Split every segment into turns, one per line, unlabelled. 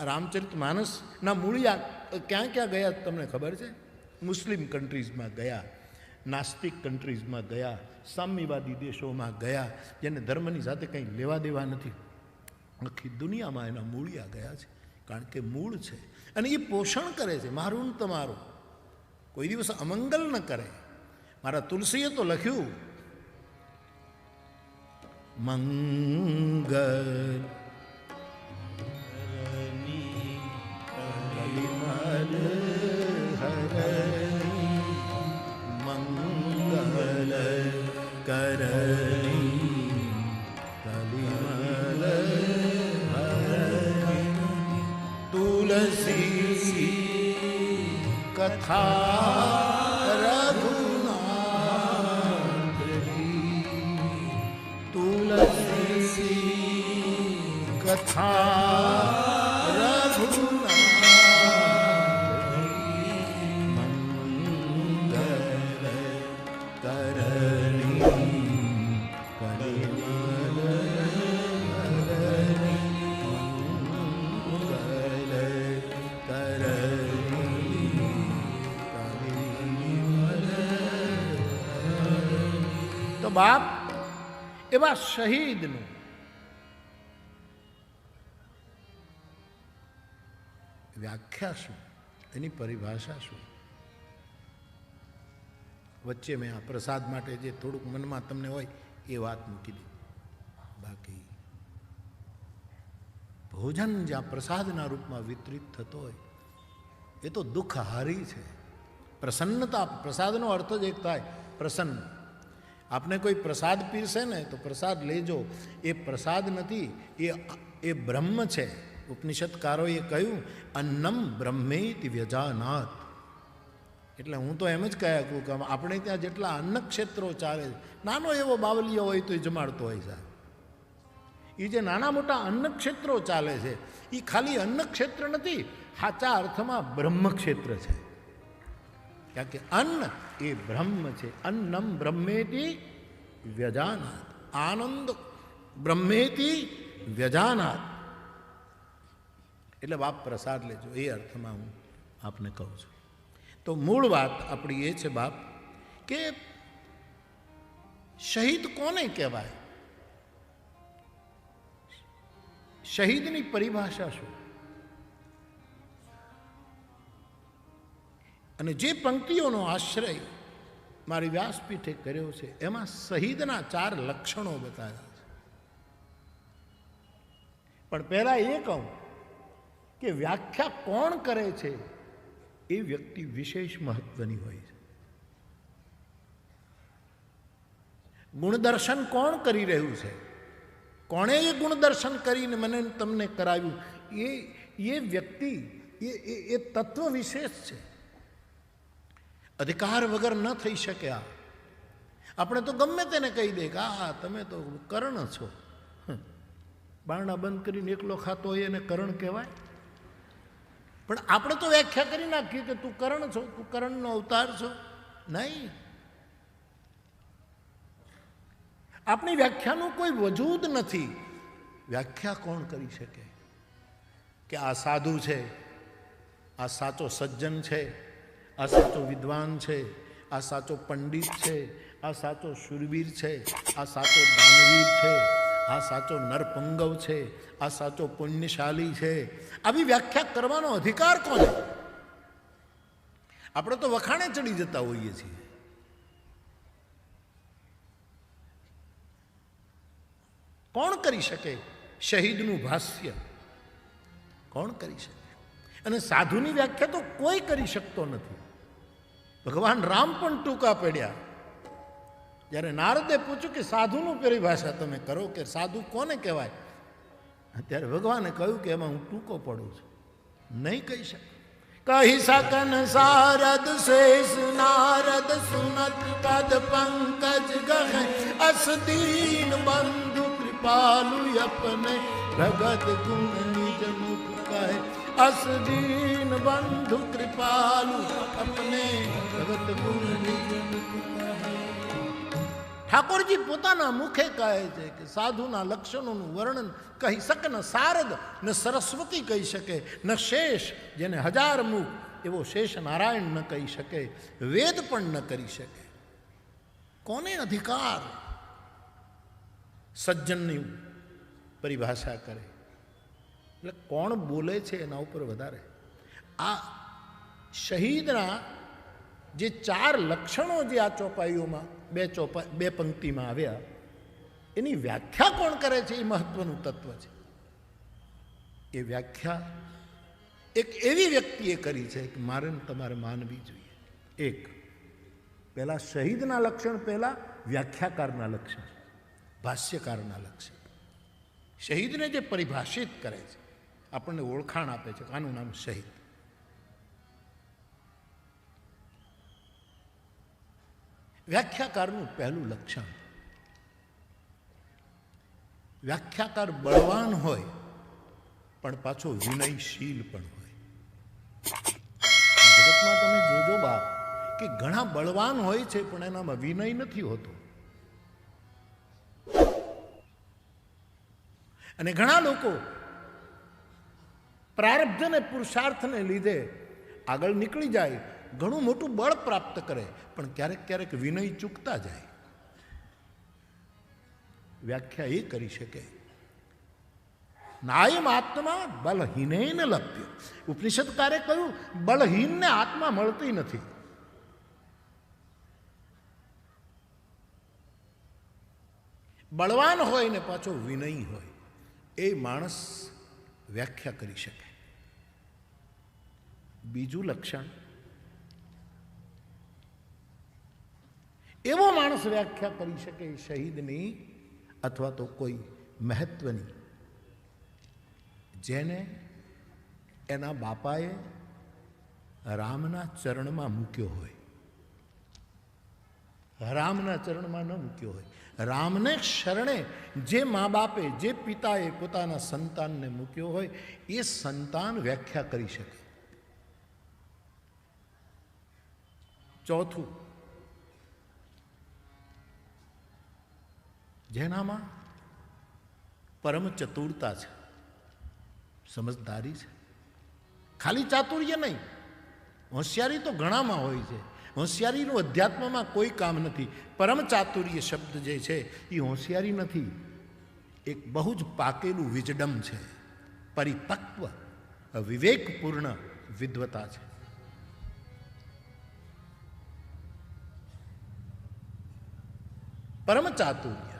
રામચરિત માનસના મૂળિયા ક્યાં ક્યાં ગયા તમને ખબર છે? મુસ્લિમ કન્ટ્રીઝમાં ગયા, નાસ્તિક કન્ટ્રીઝમાં ગયા, સામ્યવાદી દેશોમાં ગયા, જેને ધર્મની સાથે કંઈ લેવા દેવા નથી. આખી દુનિયામાં એના મૂળિયા ગયા છે, કારણ કે મૂળ છે. અને એ પોષણ કરે છે, મારું તમારું. કોઈ દિવસ અમંગલ ન કરે. મારા તુલસીએ તો લખ્યું, મંગલ तुलसी कथा। બાપ એવા શહીદનું. વ્યાખ્યા શું? એની પરિભાષા શું? વચ્ચે મેં આ પ્રસાદ માટે જે થોડુંક મનમાં તમને હોય એ વાત મૂકી દીધી બાકી ભોજન જ્યાં પ્રસાદના રૂપમાં વિતરિત થતો હોય. એ તો દુઃખહારી છે. પ્રસન્નતા, પ્રસાદનો અર્થ જ એક થાય. પ્રસન્ન. આપને કોઈ પ્રસાદ પીરશે ને તો પ્રસાદ લેજો. એ પ્રસાદ નથી, એ એ બ્રહ્મ છે. ઉપનિષદકારોએ કહ્યું, અન્નમ બ્રહ્મેતિ વ્યજાનાથ એટલે હું તો એમ જ કહ્યા કરું કે આપણે ત્યાં જેટલા અન્ન ક્ષેત્રો ચાલે નાનો એવો બાવલીયો હોય તો એ જમાડતો હોય સાહેબ. એ જે નાના મોટા અન્ન ક્ષેત્રો ચાલે છે એ ખાલી અન્ન ક્ષેત્ર નથી, સાચા અર્થમાં બ્રહ્મ ક્ષેત્ર છે. કારણ કે અન્ન એ બ્રહ્મ છે. અન્નમ બ્રહ્મેતી વ્યજાનાથ આનંદ બ્રહ્મેતી વ્યજાનાથ એટલે બાપ પ્રસાદ લેજો, એ અર્થમાં હું આપને કહું છું. તો મૂળ વાત આપણી એ છે બાપ, કે શહીદ કોને કહેવાય? શહીદની પરિભાષા શું? અને જે પંક્તિઓનો આશ્રય મારી વ્યાસપીઠે કર્યો છે, એમાં શહીદના ચાર લક્ષણો બતાવ્યા છે. પણ પહેલાં એ કહું કે વ્યાખ્યા કોણ કરે છે, એ વ્યક્તિ વિશેષ મહત્વની હોય છે. ગુણદર્શન કોણ કરી રહ્યું છે? કોણે એ ગુણદર્શન કરીને મને તમને કરાવ્યું? એ એ વ્યક્તિ, એ એ એ તત્વ વિશેષ છે. અધિકાર વગર ન થઈ શકે આ. આપણે તો ગમે તેને કહી દે કે આ તમે તો કર્ણ છો. બારણા બંધ કરીને એકલો ખાતો હોય એને કરણ કહેવાય? પણ આપણે તો વ્યાખ્યા કરી નાખીએ કે, તું કરણ છો, તું કરણનો અવતાર છો. નહીં. આપણી વ્યાખ્યાનું કોઈ વજૂદ નથી. વ્યાખ્યા કોણ કરી શકે? કે આ સાધુ છે, આ સાચો સજ્જન છે આ સાચો વિદ્વાન છે, આ સાચો પંડિત છે, આ સાચો શુરવીર છે, આ સાચો દાનવીર છે, આ સાચો નરપંગવ છે, આ સાચો પુણ્યશાલી છે. આવી વ્યાખ્યા કરવાનો અધિકાર કોને? આપણે તો વખાણે ચડી જતા હોઈએ છીએ. કોણ કરી શકે શહીદનું ભાષ્ય? કોણ કરી શકે? અને સાધુની વ્યાખ્યા તો કોઈ કરી શકતો નથી. ભગવાન રામ પણ ટૂંકા પડ્યા. જ્યારે નારદે પૂછ્યું કે સાધુનું પરિભાષા તમે કરો કે સાધુ કોને કહેવાય? ત્યારે ભગવાને કહ્યું કે એમાં હું ટૂંકો પડું છું. નહીં કહી શકું કહી શકન સારદ શેષ નારદ સુનત પદ પંકજ ગહ અસ દીન બંધુ કૃપાલુ અપને ભગત ગુણ ભગત ગુણ નિજ મુખ કહે ઠાકોરજી પોતાના મુખે કહે છે કે સાધુના લક્ષણોનું વર્ણન કહી શકે ન શારદ ન સરસ્વતી કહી શકે ન શેષ જેને હજાર મુખ એવો શેષ નારાયણ ન કહી શકે વેદ પણ ન કરી શકે કોને અધિકાર સજ્જનની પરિભાષા કરે એટલે કોણ બોલે છે એના ઉપર વધારે? આ શહીદના જે ચાર લક્ષણો જે આ ચોપાઈઓમાં, બે ચોપા, બે પંક્તિમાં આવ્યા, એની વ્યાખ્યા કોણ કરે છે? એ મહત્વનું તત્વ છે. એ વ્યાખ્યા એક એવી વ્યક્તિએ કરી છે કે મારે તમારે માનવી જોઈએ. એક, પહેલાં શહીદના લક્ષણ, પહેલાં વ્યાખ્યાકારના લક્ષણ, ભાષ્યકારના લક્ષણ. શહીદને જે પરિભાષિત કરે છે આપણને ઓળખાણ આપે છે આનું નામ શહીદ. વ્યાખ્યાકારનું પહેલું લક્ષણ. વ્યાખ્યાકાર બળવાન હોય, પણ પાછો વિનયશીલ પણ હોય. જગતમાં તમે જોજો બાપ, કે ઘણા બળવાન હોય છે, પણ એનામાં વિનય નથી હોતો. અને ઘણા લોકો પ્રારબ્ધ અને પુરુષાર્થને લીધે આગળ નીકળી જાય, ઘણું મોટું બળ પ્રાપ્ત કરે, પણ ક્યારેક ક્યારેક વિનય ચૂકતા જાય. વ્યાખ્યા એ કરી શકે. નાયમ આત્મા બલહીનેન લપ્ય ઉપનિષદકારે કહ્યું બળહીનને આત્મા મળતી નથી. બળવાન હોય ને પાછો વિનય હોય. એ માણસ વ્યાખ્યા કરી શકે. બીજું લક્ષણ? એવો માણસ વ્યાખ્યા કરી શકે શહીદની અથવા તો કોઈ મહત્વની, જેને એના બાપાએ રામના ચરણમાં મૂક્યો હોય. રામના ચરણમાં ન મૂક્યો હોય. રામને શરણે જે મા બાપે, જે પિતાએ પોતાના સંતાનને મૂક્યો હોય, એ સંતાન વ્યાખ્યા કરી શકે. ચોથું. જેનામાં પરમ ચતુરતા છે, સમજદારી છે. ખાલી ચાતુર્ય નહીં, હોશિયારી તો ઘણામાં હોય છે. હોશિયારીનું અધ્યાત્મમાં કોઈ કામ નથી. પરમ ચાતુર્ય શબ્દ જે છે એ હોશિયારી નથી. એક બહુ જ પાકેલું વિજડમ છે. પરિપક્વ વિવેકપૂર્ણ વિદ્વતા છે. પરમ ચાતુર્ય.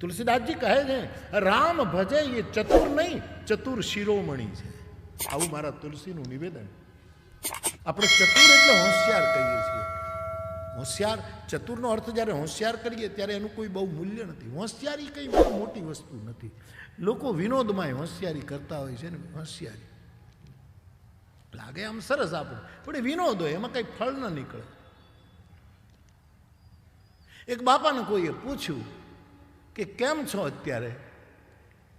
તુલસીદાસજી કહે છે, રામ ભજે એ ચતુર નહીં, ચતુર શિરોમણી છે. આવું મારા તુલસીનું નિવેદન. આપણે ચતુર એટલે હોશિયાર કહીએ છીએ. હોશિયાર, ચતુરનો અર્થ જ્યારે હોશિયાર કરીએ ત્યારે એનું કોઈ બહુ મૂલ્ય નથી. હોશિયારી કંઈ બહુ મોટી વસ્તુ નથી. લોકો વિનોદમાં હોશિયારી કરતા હોય છે ને, હોશિયારી. લાગે આમ સરસ આપણે, પણ એ વિનોદ હોય, એમાં કંઈ ફળ ન નીકળે. એક બાપાને કોઈએ પૂછ્યું કે કેમ છો અત્યારે?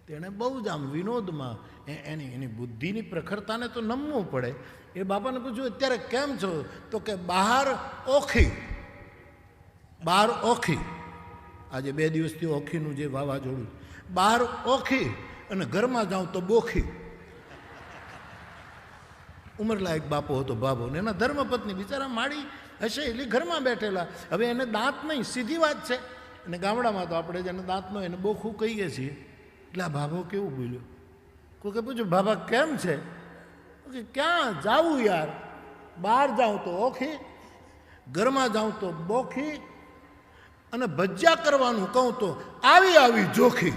તેણે બહુ જ આમ વિનોદમાં એની એની બુદ્ધિની પ્રખરતાને તો નમવું પડે. એ બાપાને પૂછ્યું, અત્યારે કેમ છો? તો કે, બહાર ઓખી. બહાર ઓખી. આજે બે દિવસથી ઓખીનું જે વાવાઝોડું. બહાર ઓખી અને ઘરમાં જાઉં તો બોખી. ઉંમરલાયક બાપો હતો બાબો ને એના ધર્મપત્ની બિચારા માડી હશે, એટલે ઘરમાં બેઠેલા. હવે એને દાંત નહીં, સીધી વાત છે. અને ગામડામાં તો આપણે જેને દાંત નો એને બોખું કહીએ છીએ. એટલે આ ભાભો કેવું બોલ્યો? કોઈ કે પૂછ્યું, ભાભા, કેમ છે? કે, ક્યાં જાવું યાર? બહાર જાઉં તો ઓખી, ઘરમાં જાઉં તો બોખી અને ભજ્યા કરવાનું કહું તો આવી આવી જોખી.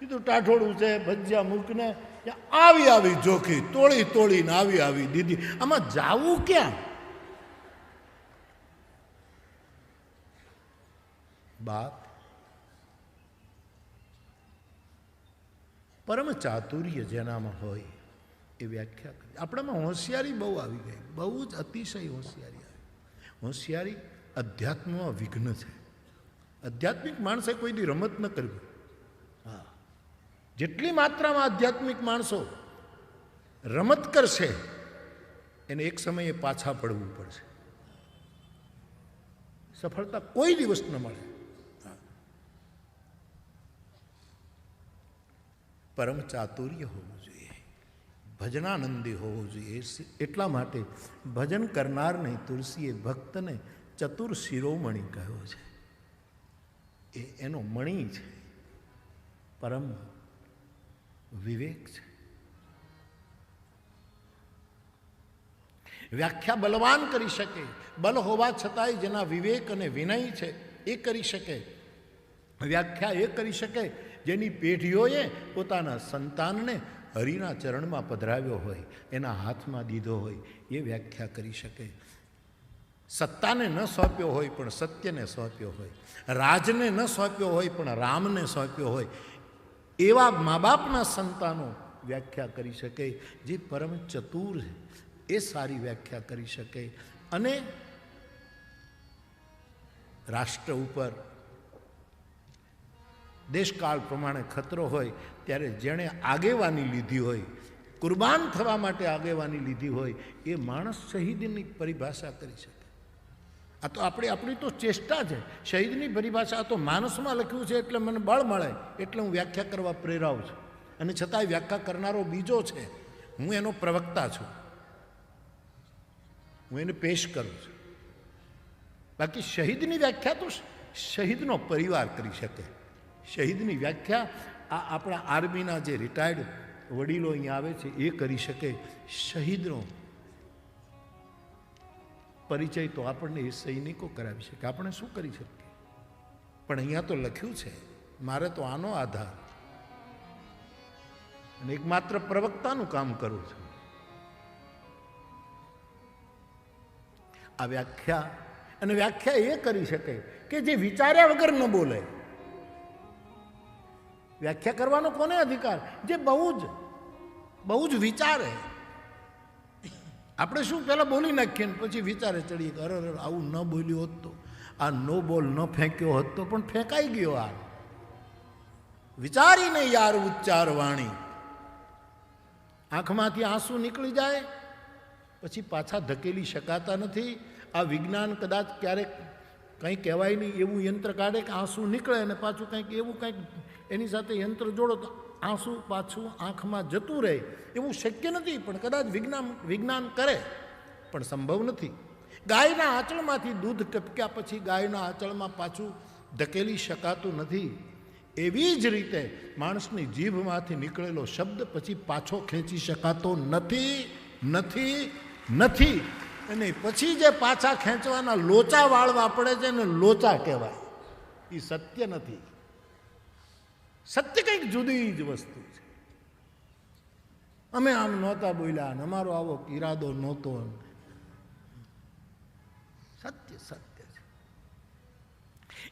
કીધું ટાઠોડું છે, ભજીયા મૂકને આવી આવી જોખી, તોળી તોડીને આવી આવી દીદી આમાં જાવું ક્યાં? બાપ. પરમ ચાતુર્ય જેનામાં હોય એ વ્યાખ્યા કરી. આપણામાં હોશિયારી બહુ આવી ગઈ. બહુ જ અતિશય હોશિયારી આવી. હોશિયારી અધ્યાત્મમાં વિઘ્ન છે. આધ્યાત્મિક માણસે કોઈ દી રમત ન કરવી જેટલી માત્રામાં આધ્યાત્મિક માણસો રમત કરશે, એને એક સમયે પાછા પડવું પડશે. સફળતા કોઈ દિવસ ન મળે. પરમ ચાતુર્ય હોવું જોઈએ. ભજનાનંદી હોવું જોઈએ. એટલા માટે ભજન કરનારને તુલસીએ ભક્તને ચતુર શિરોમણી કહ્યો છે. એ એનો મણી છે. પરમ વિવેક છે. વ્યાખ્યા બલવાન કરી શકે. બલ હોવા છતાંય જેના વિવેક અને વિનય છે, એ કરી શકે. વ્યાખ્યા એ કરી શકે જેની પેઢીઓએ પોતાના સંતાનને હરિના ચરણમાં પધરાવ્યો હોય, એના હાથમાં દીધો હોય, એ વ્યાખ્યા કરી શકે. સત્તાને ન સોંપ્યો હોય પણ સત્યને સોંપ્યો હોય. રાજને ન સોંપ્યો હોય પણ રામને સોંપ્યો હોય એવા મા બાપના સંતાનો વ્યાખ્યા કરી શકે, જે પરમ ચતુર એ સારી વ્યાખ્યા કરી શકે. અને રાષ્ટ્ર ઉપર દેશકાળ પ્રમાણે ખતરો હોય, ત્યારે જેણે આગેવાની લીધી હોય, કુરબાન થવા માટે આગેવાની લીધી હોય, એ માણસ શહીદની પરિભાષા કરી શકે. આ તો આપણે આપણી તો ચેષ્ટા છે. શહીદની પરિભાષા તો માણસમાં લખ્યું છે એટલે મને બળ મળે એટલે હું વ્યાખ્યા કરવા પ્રેરાવું છું. અને છતાંય વ્યાખ્યા કરનારો બીજો છે. હું એનો પ્રવક્તા છું. હું એને પેશ કરું છું. બાકી શહીદની વ્યાખ્યા તો શહીદનો પરિવાર કરી શકે. શહીદની વ્યાખ્યા આ આપણા આર્મીના જે રિટાયર્ડ વડીલો અહીંયા આવે છે એ કરી શકે. શહીદનો પરિચય તો આપણને એ સૈનિકો કરાવી શકે. આપણે શું કરી શકીએ? પણ અહીંયા તો લખ્યું છે, મારે તો આનો આધાર અને એકમાત્ર પ્રવક્તાનું કામ કરું છું. આ વ્યાખ્યા, અને વ્યાખ્યા એ કરી શકે કે જે વિચાર્યા વગર ન બોલે. વ્યાખ્યા કરવાનો કોને અધિકાર? જે બહુ જ બહુ જ વિચારે. આપણે શું પહેલાં બોલી નાખીએ ને પછી વિચારે ચડીએ કે અરે આવું ન બોલ્યું હોત તો. આ નો બોલ ન ફેંક્યો હોત તો પણ ફેંકાઈ ગયો આ. વિચારીને યાર ઉચ્ચાર વાણી. આંખમાંથી આંસુ નીકળી જાય, પછી પાછા ધકેલી શકાતા નથી. આ વિજ્ઞાન કદાચ ક્યારેક કંઈ કહેવાય નહીં, એવું યંત્ર કાઢે કે આંસુ નીકળે અને પાછું કંઈક એવું કંઈક એની સાથે યંત્ર જોડો તો આંસુ પાછું આંખમાં જતું રહે એવું શક્ય નથી, પણ કદાચ વિજ્ઞાન વિજ્ઞાન કરે, પણ સંભવ નથી. ગાયના આંચળમાંથી દૂધ ટપક્યા પછી ગાયના આંચળમાં પાછું ધકેલી શકાતું નથી. એવી જ રીતે માણસની જીભમાંથી નીકળેલો શબ્દ પછી પાછો ખેંચી શકાતો નથી નથી નથી. અને પછી જે પાછા ખેંચવાના લોચા વાળવા પડે છે ને લોચા કહેવાય. એ સત્ય નથી. સત્ય કંઈક જુદી જ વસ્તુ છે. અમે આમ નહોતા બોલ્યા ને અમારો આવો ઈરાદો નહોતો સત્ય સત્ય છે.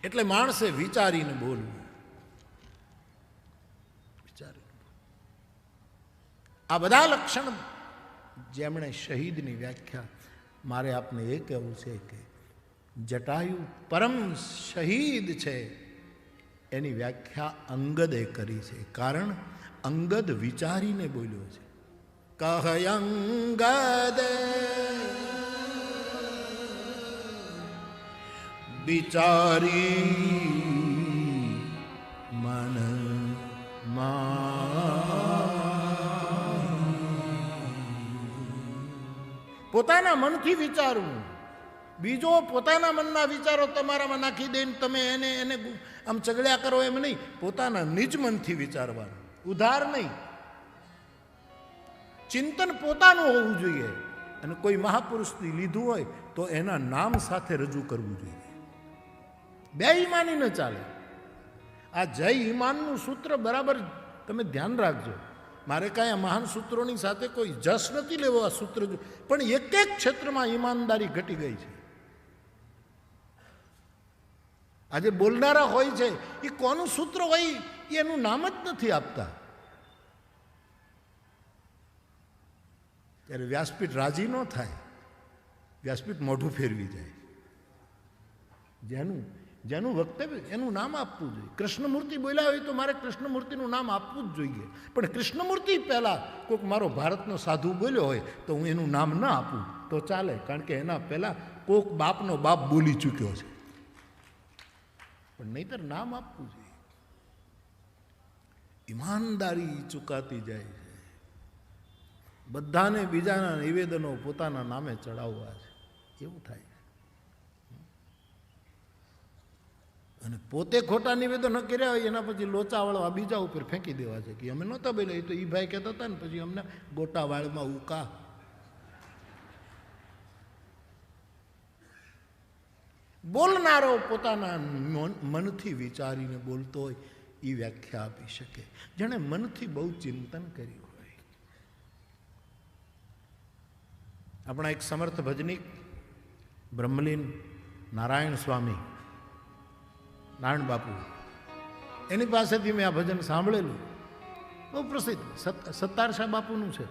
એટલે માણસે વિચારીને બોલવું. આ બધા લક્ષણ જેમણે શહીદની વ્યાખ્યા, મારે આપને એ કહેવું છે કે જટાયુ પરમ શહીદ છે. એની વ્યાખ્યા અંગદે કરી છે. કારણ અંગદ વિચારીને બોલ્યો છે. કહયંગદે વિચારી મન પોતાના મનથી વિચારવું. બીજો પોતાના મનના વિચારો તમારામાં નાખી દઈને તમે એને એને આમ ચગડ્યા કરો એમ નહીં, પોતાના નિજ મનથી વિચારવાનું. ઉધાર નહીં. ચિંતન પોતાનું હોવું જોઈએ. અને કોઈ મહાપુરુષથી લીધું હોય તો એના નામ સાથે રજૂ કરવું જોઈએ. બે ઈમાની ન ચાલે. આ જય ઈમાનનું સૂત્ર બરાબર તમે ધ્યાન રાખજો. મારે કાંઈ આ મહાન સૂત્રોની સાથે કોઈ જસ નથી લેવો આ સૂત્ર પણ એક એક ક્ષેત્રમાં ઈમાનદારી ઘટી ગઈ છે. આજે બોલનારા હોય છે, એ કોનું સૂત્ર હોય એનું નામ જ નથી આપતા. ત્યારે વ્યાસપીઠ રાજી ન થાય, વ્યાસપીઠ મોઢું ફેરવી જાય. જેનું જેનું વક્તવ્ય, એનું નામ આપવું જોઈએ. કૃષ્ણમૂર્તિ બોલ્યા હોય તો મારે કૃષ્ણમૂર્તિનું નામ આપવું જ જોઈએ. પણ કૃષ્ણમૂર્તિ પહેલાં કોઈક મારો ભારતનો સાધુ બોલ્યો હોય તો હું એનું નામ ના આપું. તો ચાલે, કારણ કે એના પહેલાં કોક બાપનો બાપ બોલી ચૂક્યો છે. પણ નહીતર નામ આપવું જોઈએ. ઈમાનદારી ચૂકાતી જાય છે. બધાને બીજાના નિવેદનો પોતાના નામે ચડાવવા છે. એવું થાય અને પોતે ખોટા નિવેદનો કર્યા હોય એના પછી લોચાવાળો બીજા ઉપર ફેંકી દેવા છે કે અમે નહોતા બોલ્યા. એ તો એ ભાઈ કહેતા હતા ને, પછી અમને ગોટાવાળમાં ઉકા બોલનારો પોતાના મનથી વિચારીને બોલતો હોય એ વ્યાખ્યા આપી શકે. જેણે મનથી બહુ ચિંતન કર્યું હોય. આપણા એક સમર્થ ભજનીક, બ્રહ્મલીન નારાયણ સ્વામી, નારાયણ બાપુ, એની પાસેથી મેં આ ભજન સાંભળેલું. બહુ પ્રસિદ્ધ. સત્તારશા બાપુનું છે.